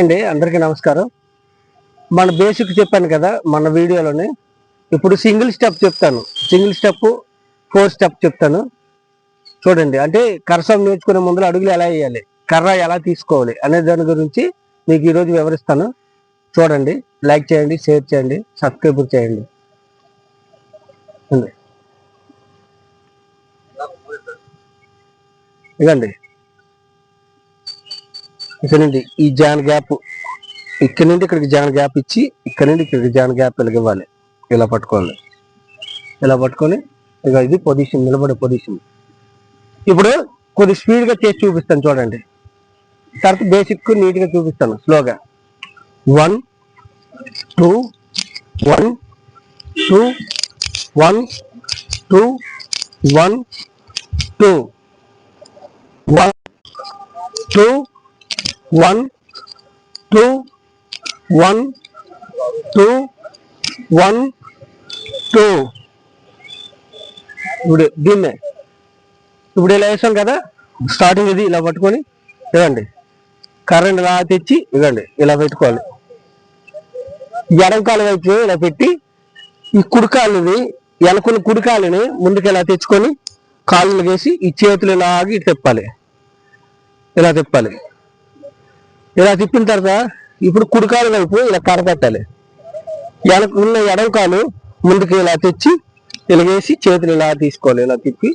అండి అందరికీ నమస్కారం. మన బేసిక్ చెప్పాను కదా మన వీడియోలోనే. ఇప్పుడు సింగిల్ స్టెప్ చెప్తాను. సింగిల్ స్టెప్ ఫోర్ స్టెప్ చెప్తాను. చూడండి అంటే కరసం నేర్చుకునే ముందు అడుగులు ఎలా వేయాలి కర్ర ఎలా తీసుకోవాలి అనే దాని గురించి మీకు ఈరోజు వివరిస్తాను. చూడండి లైక్ చేయండి షేర్ చేయండి సబ్స్క్రైబ్ చేయండి. ఇదండి ఇక్కడ నుండి ఈ జాన్ గ్యాప్ ఇక్కడ నుండి ఇక్కడికి జాన్ గ్యాప్ ఇచ్చి ఇక్కడ నుండి ఇక్కడికి జాన్ గ్యాప్ ఇవ్వాలి ఇలా పట్టుకోవాలి. ఇలా పట్టుకొని ఇక ఇది పొజిషన్ నిలబడే పొజిషన్ ఇప్పుడు కొద్ది స్పీడ్గా చేసి చూపిస్తాను చూడండి. తర్వాత బేసిక్ నీట్గా చూపిస్తాను స్లోగా one two one two one two one two one two one two one two one two. ఇప్పుడు దీన్నే. ఇప్పుడు ఇలా వేసాం కదా స్టార్టింగ్ ఇది ఇలా పట్టుకొని ఇవ్వండి. కరెంట్ ఇలా తెచ్చి ఇవ్వండి ఇలా పెట్టుకోవాలి. ఎడంకాలు వైపు ఇలా పెట్టి ఈ కుడికాలని వెనకున్న కుడికాలని ముందుకు ఇలా తెచ్చుకొని కాళ్ళు వేసి ఈ చేతులు ఇలాగి తిప్పాలి. ఇలా తిప్పాలి. ఇలా తిప్పిన తర్వాత ఇప్పుడు కుడికాలు వైపు ఇలా కర్ర పెట్టాలి వెనక ఉన్న ఎడంకాలు ముందుకు ఇలా తెచ్చి ఇలాగేసి చేతులు ఇలా తీసుకోవాలి. ఇలా తిప్పి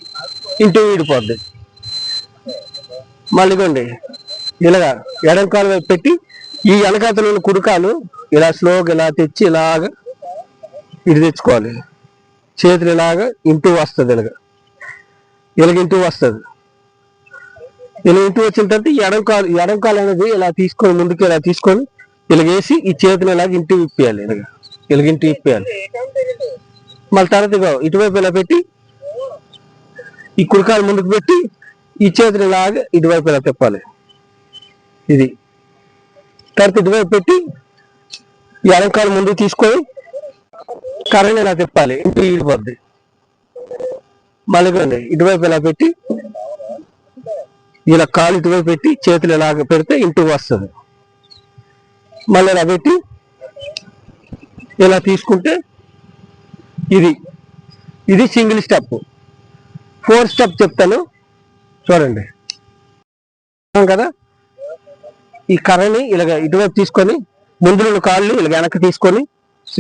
ఇంటి వీడిపోద్ది. మళ్ళీ ఇలాగా ఎడంకాలు వైపు పెట్టి ఈ వెనకాతలు ఉన్న కుడికాలు ఇలా స్లోగా ఇలా తెచ్చి ఇలాగ ఇటు తెచ్చుకోవాలి. చేతులు ఇలాగా ఇంటూ వస్తుంది ఇలాగ. ఇలాగ ఇంటూ వస్తుంది. ఇలా ఇటు వచ్చిన తర్వాత ఈ ఎడంకాలు అనేది ఇలా తీసుకొని ముందుకు ఇలా తీసుకొని ఇలాగేసి ఈ చేతిని ఇలాగ ఇంటి విప్పియాలి ఇలాగ ఇలాగ ఇంటి విప్పియాలి. మళ్ళీ తర్వాత ఇగో ఇటువైపు ఇలా పెట్టి ఈ కుడికాలు ముందుకు పెట్టి ఈ చేతిని ఇలాగ ఇటువైపు ఇలా తిప్పాలి. ఇది. తర్వాత ఇటువైపు పెట్టి ఈ ముందు ముందుకు తీసుకొని కర్రని ఇలా తిప్పాలి ఇంటి ఈడిపోద్ది. మళ్ళీ ఇటువైపు ఇలా పెట్టి ఇలా కాలు ఇటువైపు పెట్టి చేతులు ఇలాగ పెడితే ఇంటికి వస్తుంది. మళ్ళీ ఇలా పెట్టి ఇలా తీసుకుంటే ఇది ఇది సింగిల్ స్టెప్. ఫోర్ స్టెప్ చెప్తాను. చూడండి. కదా? ఈ కర్రని ఇలాగ ఇటువైపు తీసుకొని ముందులో కాళ్ళు ఇలా వెనక్కి తీసుకొని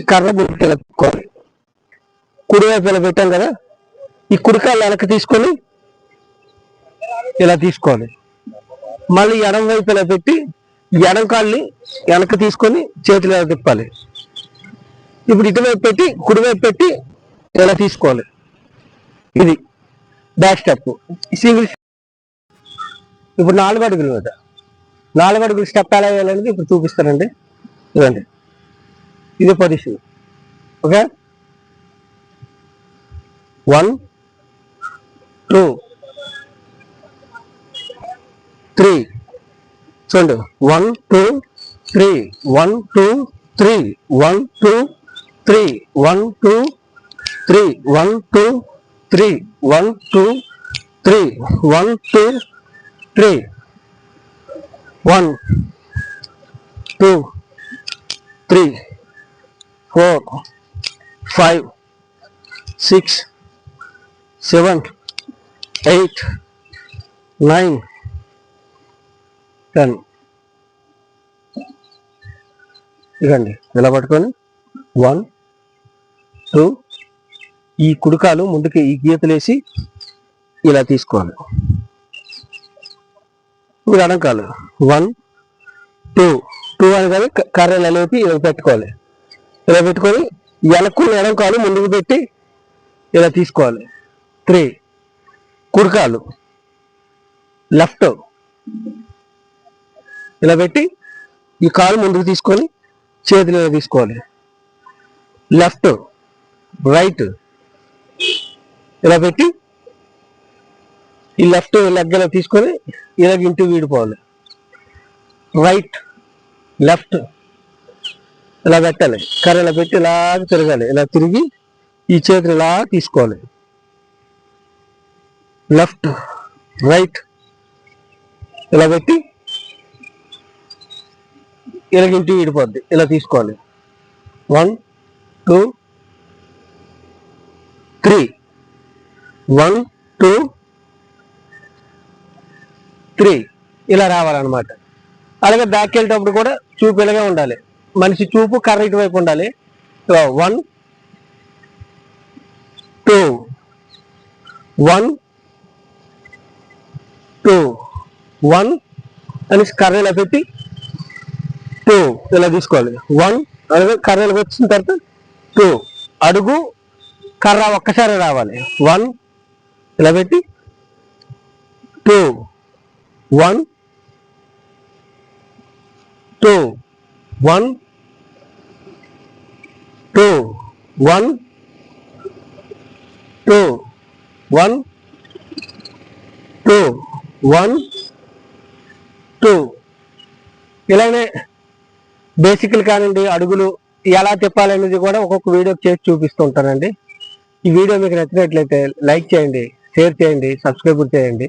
కర్ర ముందుకు ఇలా పెట్టుకోవాలి. కుడివైపు ఇలా పెట్టాం కదా? ఈ కుడికాళ్ళు వెనక్కి తీసుకొని ఇలా తీసుకోవాలి. మళ్ళీ ఎడం వైపు ఇలా పెట్టి ఎడం కాళ్ళని వెనక్కి తీసుకొని చేతులు ఇలా తిప్పాలి. ఇప్పుడు ఇటువైపు పెట్టి కుడివైపు పెట్టి ఇలా తీసుకోవాలి. ఇది బ్యాక్ స్టెప్. సింగిల్ ఇప్పుడు నాలుగు అడుగులు మీద నాలుగు అడుగులు స్టెప్ ఎలా వేయాలనేది ఇప్పుడు చూపిస్తానండి. ఇదండి ఇది position okay? One two three చూడండి one two three one two three one two three one two three one two three one two three one two three one two three four five six seven eight nine ten ఇదండి ఇలా పట్టుకొని? One two ఈ కుడికాలు ముందుకి ఈ గీతలేసి ఇలా తీసుకోవాలి. ఇప్పుడు అడంకాలు వన్ టూ టూ అని కానీ కర్రలు ఇలా ఇలా పెట్టుకోవాలి. ఇలా పెట్టుకొని వెనక్కున్న ఎడంకాలు ముందుకు పెట్టి ఇలా తీసుకోవాలి. త్రీ కుడికాలు. లెఫ్ట్ ఇలా పెట్టి ఈ కాలు ముందుకు తీసుకొని చేతులు ఇలా తీసుకోవాలి. లెఫ్ట్ రైట్ ఇలా పెట్టి ఈ లెఫ్ట్ లెగ్ ఇలా తీసుకొని ఇలాగ ఇంటూ వీడిపోవాలి. రైట్ లెఫ్ట్ ఇలా పెట్టాలి. కర్ర ఇలా పెట్టి ఇలా తిరగాలి. ఇలా తిరిగి ఈ చేతులు ఇలా తీసుకోవాలి. లెఫ్ట్ రైట్ ఇలా పెట్టి ఇలా ఇంటి విడిపోద్ది. ఇలా తీసుకోవాలి. One two three one two three ఇలా రావాలన్నమాట. అలాగే బ్యాక్ వెళ్ళేటప్పుడు కూడా చూపు ఇలాగే ఉండాలి. మనిషి చూపు కర్ర ఇటువైపు ఉండాలి. One two one two one అని కర్ర ఇలా పెట్టి టూ ఇలా తీసుకోవాలి. వన్ అడుగు కర్ర వచ్చిన తర్వాత టూ. అడుగు కర్ర ఒక్కసారి రావాలి. వన్ ఇలా పెట్టి two. One two. One two. One two. One two. One two. ఇలానే బేసిక్లు కానివ్వండి అడుగులు ఎలా తిప్పాలనేది కూడా ఒక్కొక్క వీడియో చేసి చూపిస్తూ ఉంటానండి ఈ వీడియో మీకు నచ్చినట్లయితే లైక్ చేయండి షేర్ చేయండి సబ్స్క్రైబ్ చేయండి.